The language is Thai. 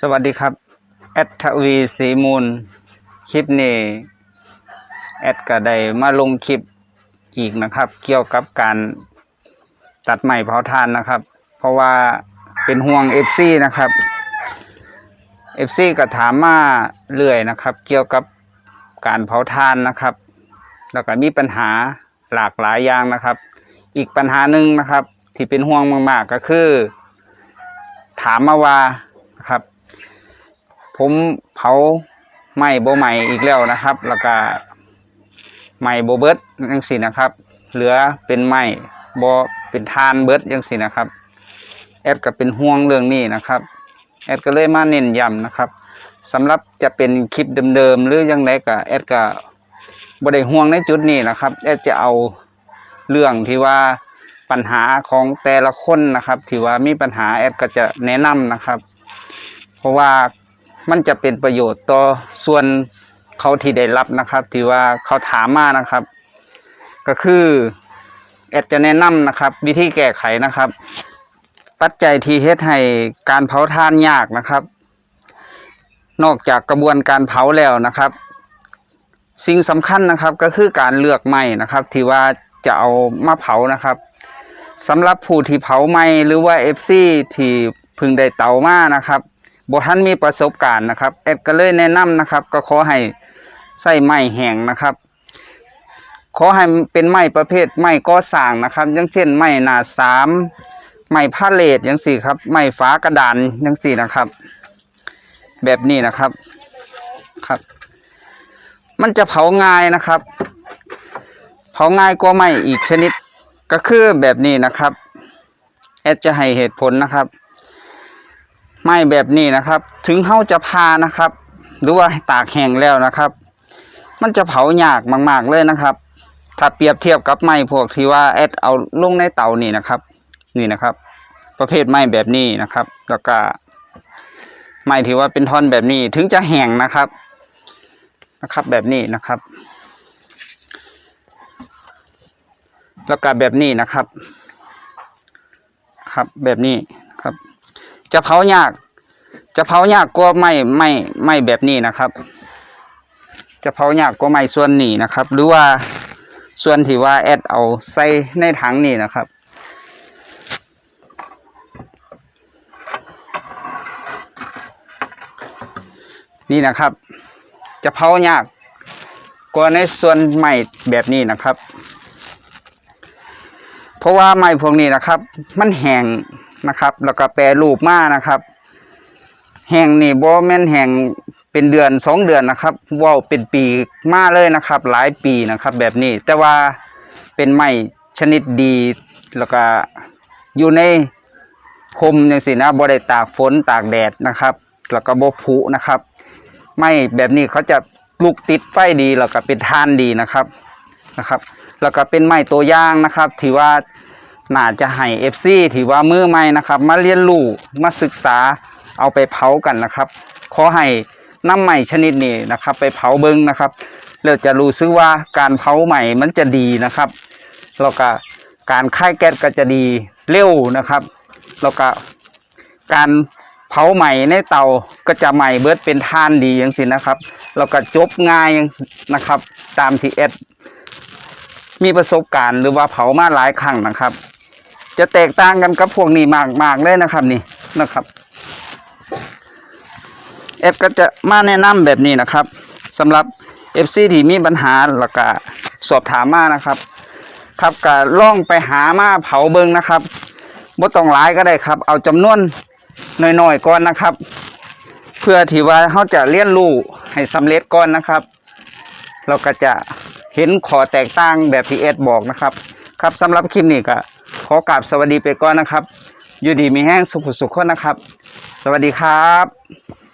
สวัสดีครับ แอดทวีสีมูล คลิปนี้แอดก็ได้มาลงคลิปอีกนะครับ เกี่ยวกับการตัดไม้เผาทานนะครับ เพราะว่าเป็นห่วง FC นะครับ FC ก็ถามมาเรื่อยนะครับ เกี่ยวกับการเผาทานนะครับ แล้วก็มีปัญหาหลากหลายอย่างนะครับ อีกปัญหาหนึ่งนะครับ ที่เป็นห่วงมาก ๆ ก็คือ ถามมาว่า ครับ ผมเผาไหม้โบใหม่อีกแล้วนะครับ แล้วก็ไหม้โบเบิร์ดยังสินะครับ เหลือเป็นไหม้โบเป็นทานเบิร์ดยังสินะครับแอดก็เป็นห่วงเรื่องนี้นะครับแอดก็เลยมาเน้นย้ำนะครับสำหรับจะเป็นคลิปเดิมๆหรือยังไงก็แอดก็บ่ได้ห่วงในจุดนี้นะครับแอดจะเอาเรื่องที่ว่าปัญหาของแต่ละคนนะครับที่ว่ามีปัญหาแอดก็จะแนะนำนะครับ เพราะว่ามันจะเป็นประโยชน์ต่อส่วนเขาที่ได้รับนะครับ ที่ว่าเขาถามมานะครับ ก็คือแอดจะแนะนำนะครับ วิธีแก้ไขนะครับ ปัจจัยที่เฮ็ดให้การเผาทานยากนะครับ นอกจากกระบวนการเผาแล้วนะครับ สิ่งสำคัญนะครับก็คือการเลือกไม้นะครับ ที่ว่าจะเอามาเผานะครับสำหรับผู้ที่เผาไม้หรือว่า FC ที่พึงได้เตามานะครับ บท่านมีประสบการณ์นะครับแอดก็เลยแนะนำนะครับ ก็ขอให้ใส่ไม้แห้งนะครับ ขอให้เป็นไม้ประเภทไม้ก่อสร้างนะครับ อย่างเช่นไม้หนาสามไม้พาเลทอย่างสี่ครับไม้ฝากระดานอย่างสี่นะครับ แบบนี้นะครับครับ มันจะเผาง่ายนะครับ เผาง่ายกว่าไม้อีกชนิดก็คือแบบนี้นะครับแอดจะให้เหตุผลนะครับ ไม้แบบนี้นะครับ ถึงเฮาจะพานะครับ หรือว่าตากแห้งแล้วนะครับ มันจะเผายากมาก ๆเลยนะครับ ถ้าเปรียบเทียบกับไม้พวกที่ว่าแอดเอาลงในเตานี่นะครับ นี่นะครับ ประเภทไม้แบบนี้นะครับ แล้วก็ไม้ที่ว่าเป็นท่อนแบบนี้ถึงจะแห้งนะครับนะครับแบบนี้นะครับ แล้วก็แบบนี้นะครับ ครับแบบนี้ครับ จะเผายาก จะเผายากกว่าไม้ไม้ไม้แบบนี้นะครับ จะเผายากกว่าไม้ส่วนนี้นะครับ หรือว่าส่วนที่ว่าแอดเอาใส่ในถังนี่นะครับนี่นะครับ จะเผายากกว่าในส่วนไม้แบบนี้นะครับ เพราะว่าไม้พวกนี้นะครับ มันแห้งนะครับ แล้วก็แปรรูปมานะครับ แห้งนี่บ่แม่นแห้งเป็นเดือนสองเดือนนะครับว้าเป็นปีมาเลยนะครับ หลายปีนะครับ แบบนี้แต่ว่าเป็นไม้ชนิดดีแล้วก็อยู่ในคมจังซี่นะบ่ได้ตากฝนตากแดดนะครับ แล้วก็บ่ผุนะครับ ไม้แบบนี้เขาจะลุกติดไฟดีแล้วก็เป็นทานดีนะครับนะครับ แล้วก็เป็นไม้ตัวอย่างนะครับที่ว่าน่าจะให้ FC ที่ว่ามือใหม่นะครับ มาเรียนรู้มาศึกษา เอาไปเผากันนะครับขอให้น้ำใหม่ชนิดนี้นะครับ ไปเผาเบิ้งนะครับแล้วจะรู้สึกว่าการเผาใหม่มันจะดีนะครับแล้วก็การค่ายแก๊สก็จะดีเร็วนะครับแล้วก็การเผาใหม่ในเตาก็จะใหม่เบิดเป็นทานดีอย่างสินะครับแล้วก็จบง่ายนะครับ ตามที่เอดมีประสบการณ์หรือว่าเผามาหลายครั้งนะครับ จะแตกต่างกันกับพวกนี้มากมากๆเลยนะครับนี่นะครับ เอฟก็จะมาแนะนำแบบนี้นะครับสำหรับ FC ที่มีปัญหาแล้วก็สอบถามมานะครับ ครับก็ล่องไปหามาเผาเบิงนะครับบ่ต้องหลายก็ได้ครับ เอาจำนวนหน้อยๆก่อนนะครับ เพื่อที่ว่าเขาจะเรียนรู้ให้สำเร็จก่อนนะครับ เราก็จะเห็นขอแตกต่างแบบที่เอสบอกนะครับ ครับสำหรับคลิปนี้ก็ขอกราบสวัสดีไปก่อนนะครับ อยู่ดีมีแห้งสุขสุขคนนะครับ สวัสดีครับ